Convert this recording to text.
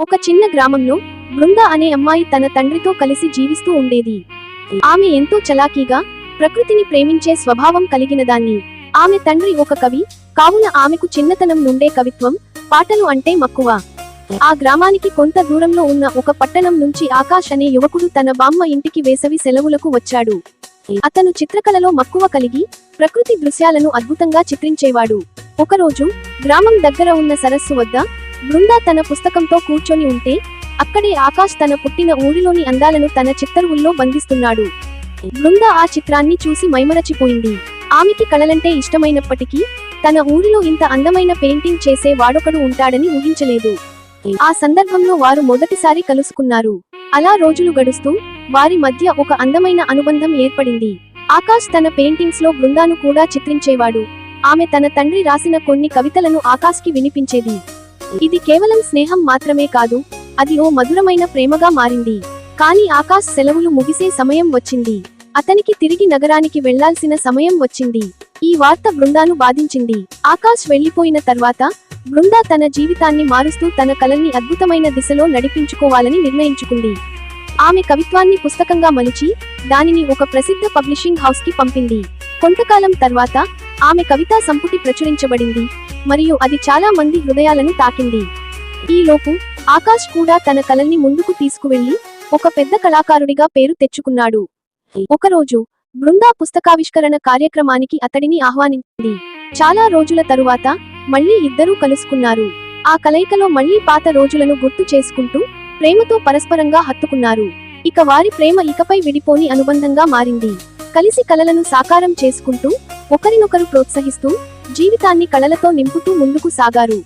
ఒక చిన్న గ్రామంలో బృంద అనే అమ్మాయి తన తండ్రితో కలిసి జీవిస్తూ ఉండేది. ఆమె ఎంతో చలాకీగా ప్రకృతిని ప్రేమించే స్వభావం కలిగినదాన్ని ఆమె తండ్రి ఒక కవి కావున ఆమెకు చిన్నతనం నుండే కవిత్వం పాటలు అంటే మక్కువ. ఆ గ్రామానికి కొంత దూరంలో ఉన్న ఒక పట్టణం నుంచి ఆకాష్ అనే యువకుడు తన బామ్మ ఇంటికి వేసవి సెలవులకు వచ్చాడు. అతను చిత్రకళలో మక్కువ కలిగి ప్రకృతి దృశ్యాలను అద్భుతంగా చిత్రించేవాడు. ఒకరోజు గ్రామం దగ్గర ఉన్న సరస్సు వద్ద బృందా తన పుస్తకంతో కూర్చొని ఉంటే అక్కడే ఆకాష్ తన పుట్టిన ఊరిలోని అందాలను తన చిత్తరువుల్లో బంధిస్తున్నాడు. బృంద ఆ చిత్రాన్ని చూసి మైమరచిపోయింది. ఆమెకి కళలంటే ఇష్టమైనప్పటికీ తన ఊరిలో ఇంత అందమైన పెయింటింగ్ చేసే వాడొకడు ఉంటాడని ఊహించలేదు. ఆ సందర్భంలో వారు మొదటిసారి కలుసుకున్నారు. అలా రోజులు గడుస్తూ వారి మధ్య ఒక అందమైన అనుబంధం ఏర్పడింది. ఆకాష్ తన పెయింటింగ్స్లో బృందాను కూడా చిత్రించేవాడు. ఆమె తన తండ్రి రాసిన కొన్ని కవితలను ఆకాష్కి వినిపించేది. ఇది కేవలం స్నేహం మాత్రమే కాదు అది ఓ మధురమైన ప్రేమగా మారింది. కానీ ఆకాశ్ సెలవులు ముగిసే సమయం వచ్చింది. అతనికి తిరిగి నగరానికి వెళ్ళాల్సిన సమయం వచ్చింది. ఈ వార్త బృందాను బాధించింది. ఆకాష్ వెళ్ళిపోయిన తర్వాత బృందా తన జీవితాన్ని మారుస్తూ తన కలల్ని అద్భుతమైన దిశలో నడిపించుకోవాలని నిర్ణయించుకుంది. ఆమె కవిత్వాన్ని పుస్తకంగా మలిచి దానిని ఒక ప్రసిద్ధ పబ్లిషింగ్ హౌస్కి పంపింది. కొంతకాలం తర్వాత ఆమె కవితా సంపుటి ప్రచురించబడింది. మరియు అది చాలా మంది హృదయాలను తాకింది. ఈలోపు ఆకాష్ కూడా తన కలల్ని ముందుకు తీసుకువెళ్ళి ఒక పెద్ద కళాకారుడిగా పేరు తెచ్చుకున్నాడు. ఒకరోజు బృందా పుస్తకావిష్కరణ కార్యక్రమానికి అతడిని ఆహ్వానించింది. చాలా రోజుల తరువాత మళ్ళీ ఇద్దరూ కలుసుకున్నారు. ఆ కలయికలో మళ్ళీ పాత రోజులను గుర్తు చేసుకుంటూ ప్రేమతో పరస్పరంగా హత్తుకున్నారు. ఇక వారి ప్రేమ ఇకపై విడిపోని అనుబంధంగా మారింది. కలిసి కలలను సాకారం చేసుకుంటూ ఒకరినొకరు ప్రోత్సహిస్తూ జీవితాన్ని కళలతో నింపుతూ ముందుకు సాగారు.